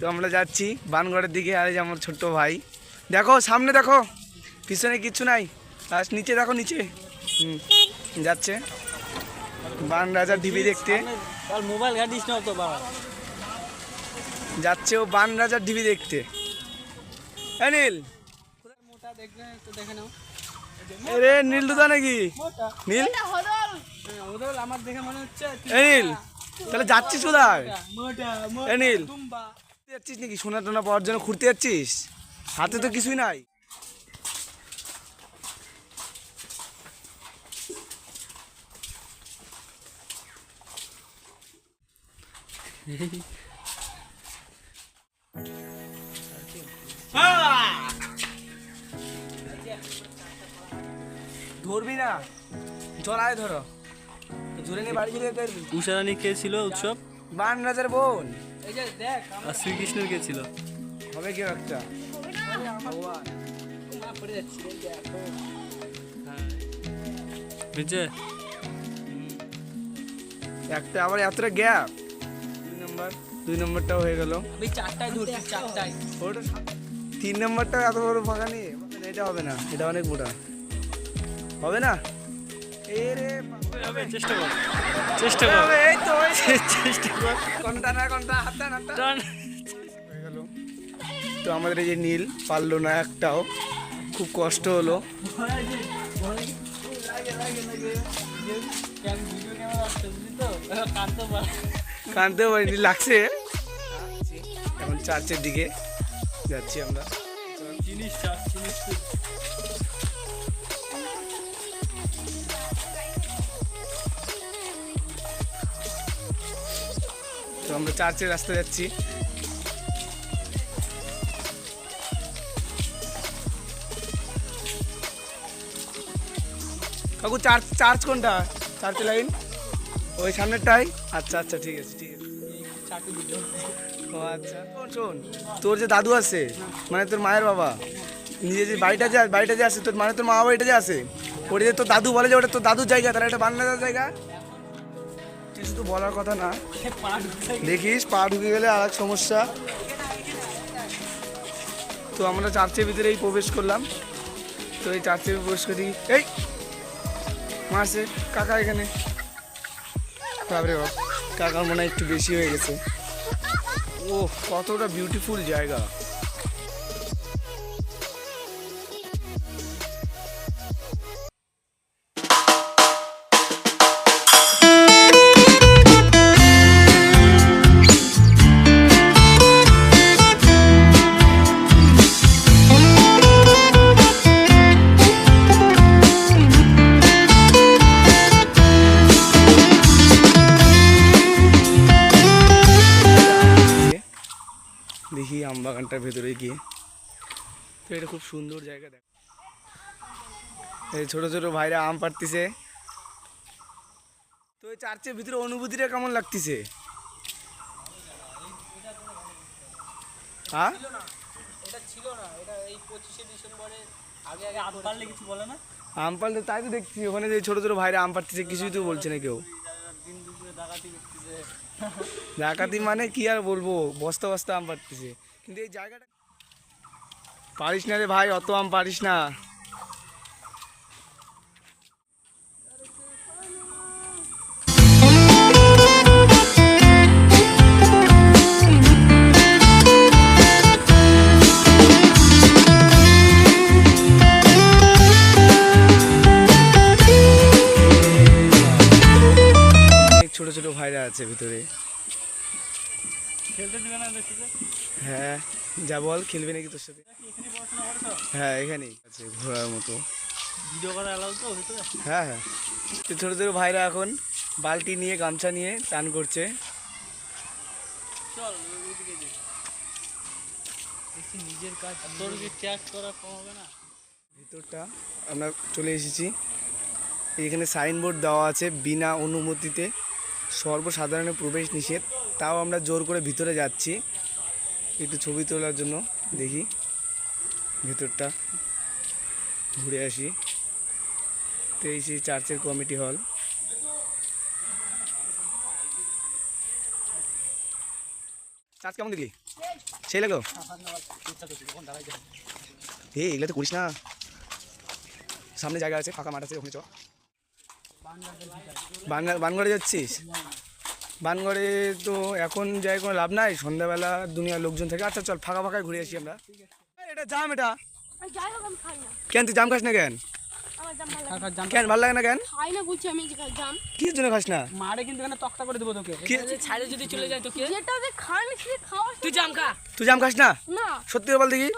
তো আমরা যাচ্ছি বানগড়ের দিকে আর এই যে আমার ছোট্ট ভাই। দেখো সামনে দেখো পিছনে কিচ্ছু নাই। আর নিচে দেখো নিচে। হুম যাচ্ছে। বান রাজার ঢিবি দেখতে। মোবাইল ঘাটিস না তো বাবা। যাচ্ছে ও বান রাজার ঢিবি দেখতে। অনিল মোটা দেখবে একটু দেখে নাও। রে নীল দুদা নাকি? নীল? হ্যাঁ, আমার দেখে মনে হচ্ছে। এ নীল তাহলে যাচ্ছিস কোথায়? নীল। যাচ্ছিস নাকি? সোনা টোনা পাওয়ার জন্য ঘুরতে যাচ্ছিস? হাতে তো কিছুই নাই। ধরবি না। জলায় ধরো। ধরে নিয়ে বাড়ি পারবি। উষারানী কে ছিল উৎসব? বান রাজার বোন। আর শ্রীকৃষ্ণের কে ছিল? হবে কেউ একটা। বুঝছে একটা আবার এতটা গ্যাপ দুই নম্বর দুই নম্বরটাও হয়ে গেল। আমি চারটায় ধরছি চারটায়। ওটা তিন নম্বরটা এত বড় ফাঁকা নেই। এটা হবে না এটা অনেক মোটা। হবে না? এই রে হবে? চেষ্টা কর। চেষ্টা কর। এই তো চেষ্টা কর। কোনটা না কোনটা হাতটা নাটা টান। তো আমাদের এই যে নীল পারল না একটাও খুব কষ্ট হলো। ভিডিও ক্যামেরা আসছে বুঝলি তো কানতে পার পারিনি লাগছে। এখন চার্চের দিকে যাচ্ছি আমরা। জিনিস চাপ, জিনিস তো আমরা চার্চের রাস্তা যাচ্ছি। কাকু, চার্চ চার্চ কোনটা? চার্চের লাইন? ওই সামনেরটাই? আচ্ছা আচ্ছা ঠিক আছে ঠিক আছে। ও আচ্ছা। শোন শোন, তোর যে দাদু আছে মানে তোর মায়ের বাবা নিজে যে বাড়িটা যে বাড়িটা যে আছে, তোর মানে তোর মা বাড়িটা যে আছে, ওটা যে তোর দাদু বলে যে ওটা তোর দাদুর জায়গা, তাহলে এটা বাংলাদেশের জায়গা? শুধু বলার কথা না, দেখিস পা ঢুকে গেলে আর এক সমস্যা। তো আমরা চার্চের ভিতরেই প্রবেশ করলাম। তো এই চার্চে প্রবেশ করি এই মাসে কাকা এখানে। বাপ, কাকার মনে একটু বেশি হয়ে গেছে। ও, কতটা বিউটিফুল জায়গা। বাগানটার ভেতরে গিয়ে। তো এটা খুব সুন্দর জায়গা দেখ। এই ছোট ছোট ভাইরা আম পাড়তিছে। তো এই চার্চের ভিতরে অনুভূতিটা কেমন লাগতেছে? হ্যাঁ? এটা ছিল না। এটা এই পঁচিশে ডিসেম্বরে আগে আগে আম পারলে কিছু বলে না? আম পাড়লে তাই তো দেখছি। ওখানে যে ছোট ছোট ভাইরা আম পাড়তেছে কিছুই তো বলছে না কেউ। ডাকাতি ডাকাতি মানে কি আর বলব? বস্তা বস্তা আম পাড়তেছে। জায়গাটা। পারিস না রে ভাই অত আম পারিস না। হ্যাঁ যা বল খেলবি নাকি তোর সাথে? হ্যাঁ এখানেই। আছে ঘোরার মতো। ভিডিও করা এলাও তো হ্যাঁ হ্যাঁ। তো ছোটো ছোটো ভাইরা এখন বালতি নিয়ে গামছা নিয়ে চান করছে। চল নিজের কাজ তোর কি ট্যাক্স করা কম হবে না? ভিতরটা আমরা চলে এসেছি। এখানে সাইনবোর্ড দেওয়া আছে বিনা অনুমতিতে। সর্বসাধারণের প্রবেশ নিষেধ। তাও আমরা জোর করে ভিতরে যাচ্ছি। একটু ছবি তোলার জন্য দেখি ভিতরটা। ঘুরে আসি। তো এই সেই চার্চের কমিটি হল। চার্চ কেমন দেখলি? সেই লাগল? এই, এগুলো তো করিস না। সামনে জায়গা আছে, ফাঁকা মাঠ আছে, ওখানে চ। বানগা বানগড়ে যাচ্ছিস? বানগড়ে তো এখন যাই কোনো লাভ নাই। সন্ধ্যাবেলা দুনিয়ার লোকজন থেকে। আচ্ছা চল ফাঁকা ফাঁকায় ঘুরে আসি আমরা। এটা জাম এটা। আমি যাই হোক আমি খাই না। কেন তুই জাম খাস না কেন? আমার লাগে না। কেন ভালো লাগে না কেন? খাই না বলছি আমি জাম। কি জন্য খাস না? মারে কিন্তু এখানে তক্তা করে দেবো তোকে। ছাড়ে যদি চলে যায় তোকে। যেটা যে খাই না খাওয়া তুই জাম খা। তুই জাম খাস না? না। সত্যি বল দেখি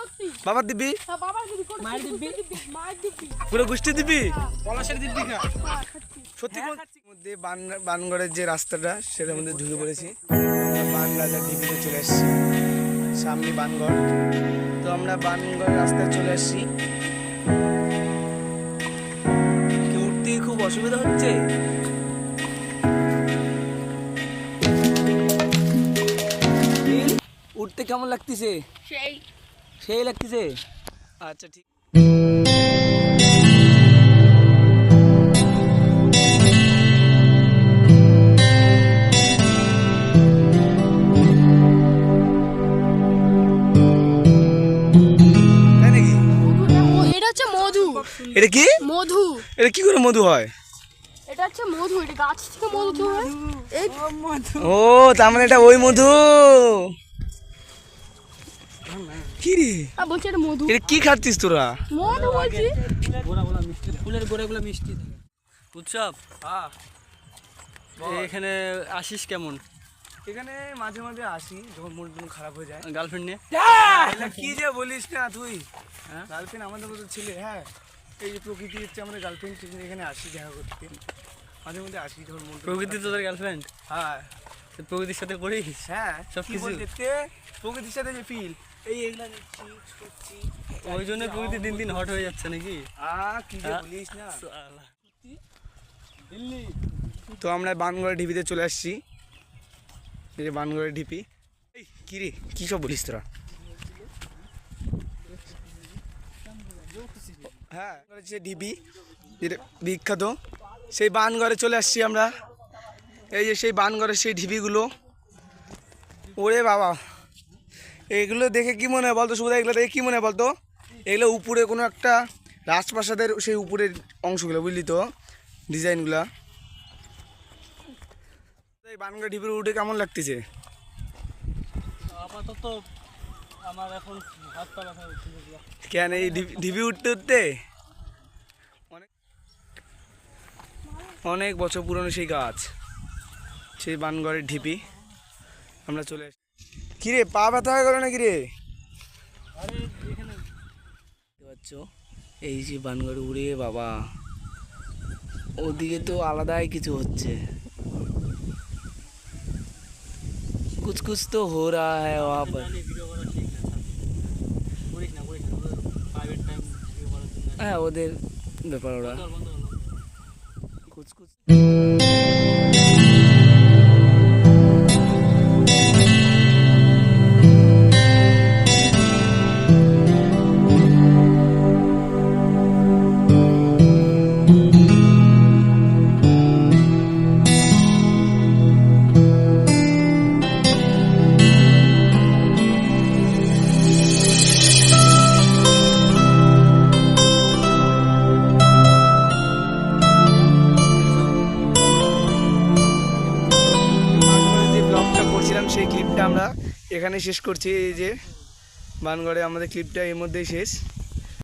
বাবার দিবি তা দিবি মায়ের দিব্যি? মায়ের দিবি পুরো গোষ্ঠী দিবি পলাশের খা। হ্যাঁ, খাচ্ছি। সত্যি কোন মধ্যে বান- বানগড়ের যে রাস্তাটা সেটার মধ্যে ঢুকে পড়েছি। বান রাজা টিভিতে চলে এসেছি। সামনে বানগড়। তো আমরা বানগড় রাস্তায় চলে এসেছি। কি উঠতে খুব অসুবিধা হচ্ছে? উঠতে কেমন লাগতেছে? সেই। সেই লাগতেছে? আচ্ছা ঠিক। এটা কি? মধু। এটা কি করে মধু হয়? এটা হচ্ছে মধু এটা গাছ থেকে মধু হয়। ও তার মানে এটা ওই মধু। কি রে? বলছি এটা মধু। এটা কি খাচ্ছিস তোরা? মধু বলছি। গোড়া গোড়া মিষ্টি ফুলের গোড়াগুলো মিষ্টি থাকে। উৎসব? এখানে আসিস কেমন? এখানে মাঝে মাঝে আসি যখন মন টন খারাপ হয়ে যায়। গার্লফ্রেন্ড নিয়ে? কি যে বলিস না তুই? গার্লফ্রেন্ড আমাদের মতো ছেলে হ্যাঁ। এই যে প্রকৃতি হচ্ছে আমাদের গার্লফ্রেন্ড এখানে আসি দেখা করতে। মাঝে মধ্যে আসি যখন মন প্রকৃতি তোদের গার্লফ্রেন্ড হ্যাঁ। প্রকৃতির সাথে করিস? হ্যাঁ সব কিছু? প্রকৃতির সাথে যে ফিল এই এগুলা নিচ্ছি ওই জন্য প্রকৃতি দিন দিন হট হয়ে যাচ্ছে নাকি? আ কি হ্যাঁ। বলিস না। সালা। তো আমরা বানগড়ের ঢিপিতে চলে আসছি। এই যে বানগড়ের ঢিপি। এই, কি রে? কি সব বলিস তোরা? হ্যাঁ। যে ঢিপি যেটা বিখ্যাত, সেই বানগড়ে চলে আসছি আমরা। এই যে সেই বানগড়ের সেই ঢিপিগুলো ওরে বাবা। এগুলো দেখে কি মনে হয় বলতো সুবিধা এগুলো দেখে কি মনে হয় বলতো? এগুলো উপরে কোনো একটা রাজপ্রাসাদের সেই উপরের অংশগুলো, বুঝলি তো? ডিজাইনগুলা। এই বানগা ঢিপির উঠে কেমন লাগতেছে? আপাতত আমার এখন হাত পা ব্যথা হচ্ছে কেন এই ঢিপি- ঢিপি উঠতে উঠতে? অনেক অনেক বছর পুরনো সেই গাছ সেই বানগড়ের ঢিপি আমরা চলে এসেছি কিরে পা ব্যথা হয়ে গেল নাকি রে? পাচ্ছ? এই যে বানগড় উড়ে বাবা। ওদিকে তো আলাদাই কিছু হচ্ছে। কুছ তো হো রা পর ভিডিও করা ঠিক না ছাড়। করিস না করিস না প্রাইভেট টাইম ভিডিও করার জন্য হ্যাঁ ওদের ব্যাপার ওরা। বন্ধ এখানে শেষ করছি এই যে বানগড়ে আমাদের ক্লিপটা এর মধ্যেই শেষ।